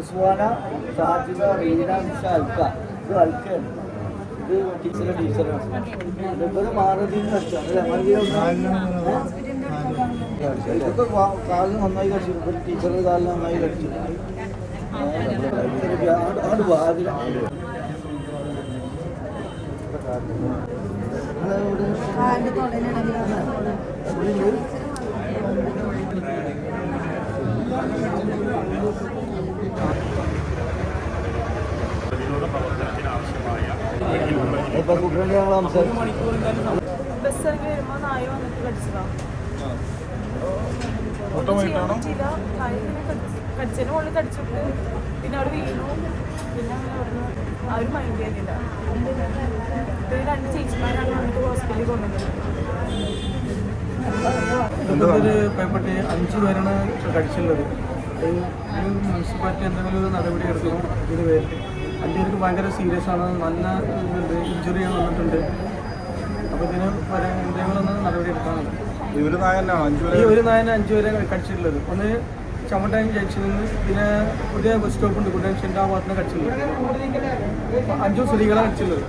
ഉസ്വാന സാജിദ റീന നിഷ അൽക്ക. ഇത് അൽക്കയാണ്. ഇത് ടീച്ചറെ ടീച്ചറാണ്. ഇവർ മാറുതി മറുപടി ഇതൊക്കെ കാലിന് നന്നായി കഴിച്ചു ഇപ്പൊ ടീച്ചറുടെ കാലിന് നന്നായി കഴിച്ചു അവിടെ വാതില കാലിന്റെ തൊടയിലിടയിലാണ് ബസ് ഇറങ്ങി വരുമ്പോൾ നായ കടിച്ചിട്ട് പിന്നെ വീണു പിന്നെ മൈൻഡ് ചെയ്യുന്നില്ല പിന്നെ നമുക്ക് ഹോസ്പിറ്റലിൽ അഞ്ചു പേരാണ് കടിച്ചുള്ളത് മുനിസിപ്പാലിറ്റി എന്തെങ്കിലും ഒരു നടപടി എടുക്കണം ഇതിന് പേര് അഞ്ചുപേർക്ക് ഭയങ്കര സീരിയസ് ആണ്. നല്ല ഇഞ്ചുറി വന്നിട്ടുണ്ട് അപ്പോൾ ഇതിന് പല എന്തെങ്കിലും നടപടി എടുക്കാനുണ്ട് അഞ്ചു ഈ ഒരു നായന അഞ്ചു വരെ കടിച്ചിട്ടുള്ളത്. ഒന്ന് ചമട്ടാൻ ജംഗ്ഷനിൽ നിന്ന് പിന്നെ പുതിയ ബസ് സ്റ്റോപ്പ് ഉണ്ട്. കുട്ടൻ ആ ഭാഗത്തുനിന്ന് കടിച്ചിട്ടുള്ളത്. അഞ്ചു സ്ത്രീകളാണ് കടിച്ചിട്ടുള്ളത്.